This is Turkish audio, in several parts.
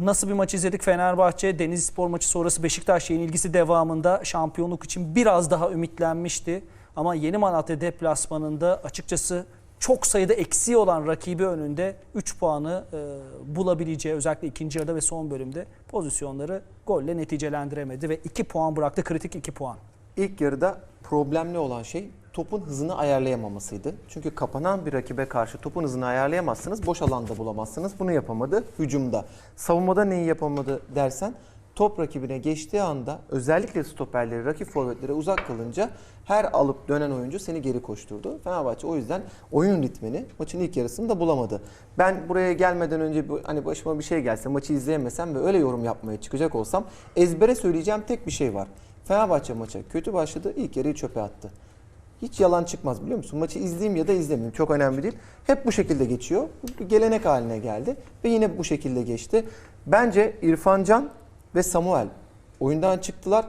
Nasıl bir maç izledik Fenerbahçe? Denizlispor maçı sonrası Beşiktaş yenilgisi devamında şampiyonluk için biraz daha ümitlenmişti. Ama Yeni Malatya deplasmanında açıkçası çok sayıda eksiği olan rakibi önünde 3 puanı e, bulabileceği özellikle ikinci yarıda ve son bölümde pozisyonları golle neticelendiremedi ve 2 puan bıraktı kritik 2 puan. İlk yarıda problemli olan şey topun hızını ayarlayamamasıydı. Çünkü kapanan bir rakibe karşı topun hızını ayarlayamazsınız, boş alanda bulamazsınız. Bunu yapamadı hücumda. Savunmada neyi yapamadı dersen top rakibine geçtiği anda özellikle stoperleri rakip forvetlere uzak kalınca her alıp dönen oyuncu seni geri koşturdu. Fenerbahçe o yüzden oyun ritmini maçın ilk yarısında bulamadı. Ben buraya gelmeden önce hani başıma bir şey gelse maçı izleyemesem ve öyle yorum yapmaya çıkacak olsam ezbere söyleyeceğim tek bir şey var. Fenerbahçe maça kötü başladı, ilk yarıyı çöpe attı. Hiç yalan çıkmaz biliyor musun? Maçı izleyeyim ya da izlemeyeyim çok önemli değil. Hep bu şekilde geçiyor. Gelenek haline geldi ve yine bu şekilde geçti. Bence İrfan Can ve Samuel oyundan çıktılar.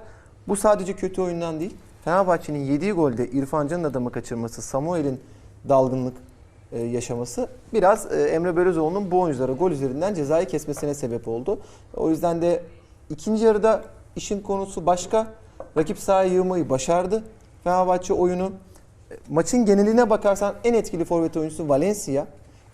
Bu sadece kötü oyundan değil. Fenerbahçe'nin yediği golde İrfan Can'ın adamı kaçırması, Samuel'in dalgınlık e, yaşaması biraz e, Emre Belözoğlu'nun bu oyunculara gol üzerinden cezayı kesmesine sebep oldu. O yüzden de ikinci yarıda işin konusu başka. Rakip sahaya yığmayı başardı. Fenerbahçe oyunu e, maçın geneline bakarsan en etkili forvet oyuncusu Valencia.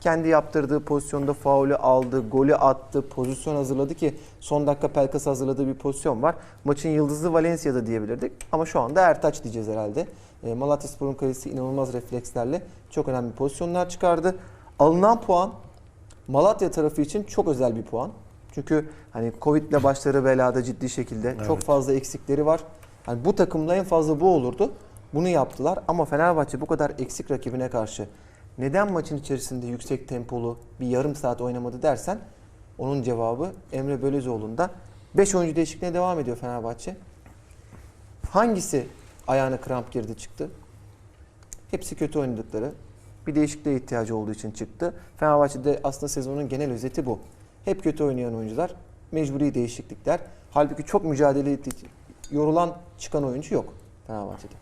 Kendi yaptırdığı pozisyonda faulü aldı, golü attı, pozisyon hazırladı ki son dakika Pelkas hazırladığı bir pozisyon var. Maçın yıldızı Valencia'da diyebilirdik ama şu anda Ertaç diyeceğiz herhalde. E, Malatyaspor'un kalesi inanılmaz reflekslerle çok önemli pozisyonlar çıkardı. Alınan puan Malatya tarafı için çok özel bir puan. Çünkü hani Covid'le başları belada ciddi şekilde çok fazla eksikleri var. Hani bu takımda en fazla bu olurdu. Bunu yaptılar ama Fenerbahçe bu kadar eksik rakibine karşı neden maçın içerisinde yüksek tempolu bir yarım saat oynamadı dersen onun cevabı Emre Belözoğlu'nda. 5 oyuncu değişikliğine devam ediyor Fenerbahçe. Hangisi ayağına kramp girdi çıktı? Hepsi kötü oynadıkları. Bir değişikliğe ihtiyacı olduğu için çıktı. Fenerbahçe'de aslında sezonun genel özeti bu. Hep kötü oynayan oyuncular, mecburi değişiklikler. Halbuki çok mücadele yorulan çıkan oyuncu yok Fenerbahçe'de.